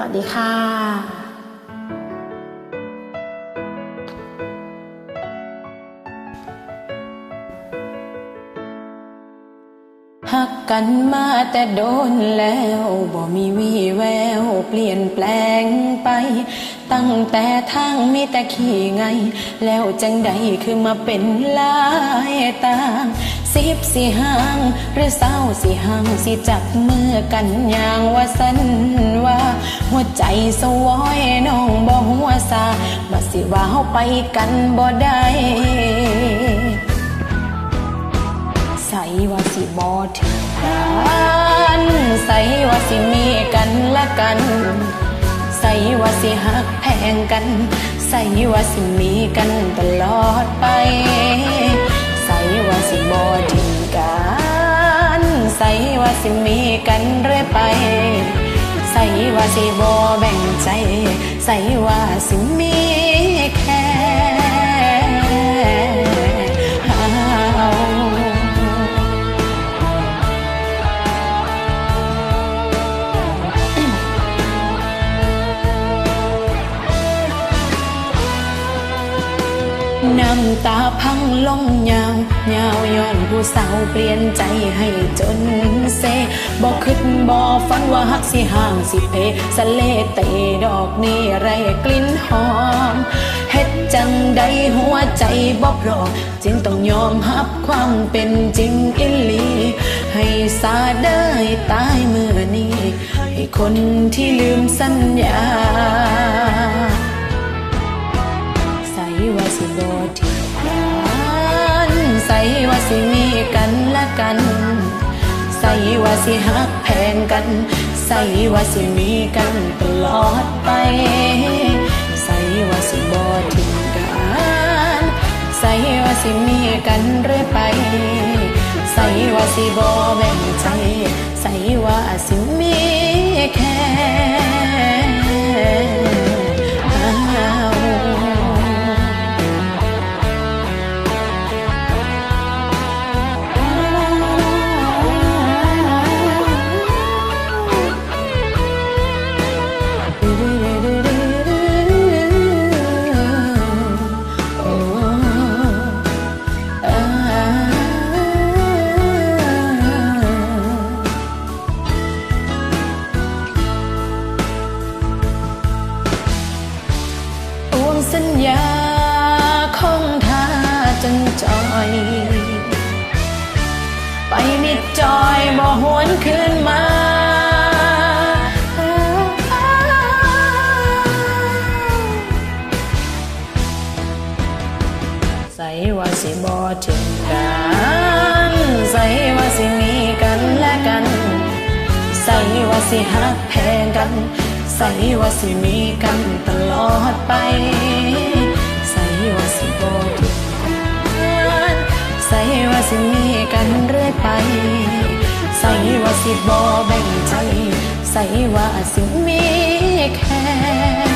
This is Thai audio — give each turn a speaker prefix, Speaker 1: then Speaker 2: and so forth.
Speaker 1: สวัสดีค่ะหักกันมาแต่โดนแล้วบ่มีวี่แววเปลี่ยนแปลงไป ตั้งแต่ทางมีแต่ขี่ไง แล้วจังใดคือมาเป็นลายตางสิบสิห่าง หรือเศร้าสิห่างสิจับมือกันอย่างว่าสันว่า หัวใจสวอยน้องบ่หัวซาบ่สิว่าเฮาไปกันบ่ได้ใส่ว่าสิบอถึงกันใส่ว่าสิมีกันละกัน ใส่ว่าสิหักแพงกัน ใส่ว่าสิมีกันตลอดไป ใส่ว่าสิบอถึงกัน ใส่ว่าสิมีกันเรื่อยไป ใส่ว่าสิบ่แบ่งใจ ใส่ว่าสิมีแค่ น้ำตาพังลงยาวยาวย้อนผู้สาวเปลี่ยนใจให้จนเซบอกคิดบอฝันว่าฮักสิห่างสิเพสะเลเตดอกนี่ไรกลิ่นหอมเฮ็ดจังใดหัวใจบ่พรอจึงต้องยอมรับความเป็นจริงอิลี ให้สาได้ตายเมื่อนี้ ให้คนที่ลืมสัญญา ว่าสิบอทิ้งกันใส่ว่าสิมีกันละกัน ใส่ว่าสิหักแพงกัน ใส่ว่าสิมีกันตลอดไป ใส่ว่าสิบอทิ้งกันใส่ว่าสิมีกันเรื่อยไป ใส่ว่าสิบอแบ่งใจ ไปมิดจอยบ่หวนคืนมาใส่ว่าสิบ่ถึงกันใส่ว่าสิมีกันและกันใส่ว่าสิหักแพงกันใส่ว่าสิมีกันตลอดไป แบ่งใจ ใส่ว่าสิมีแค่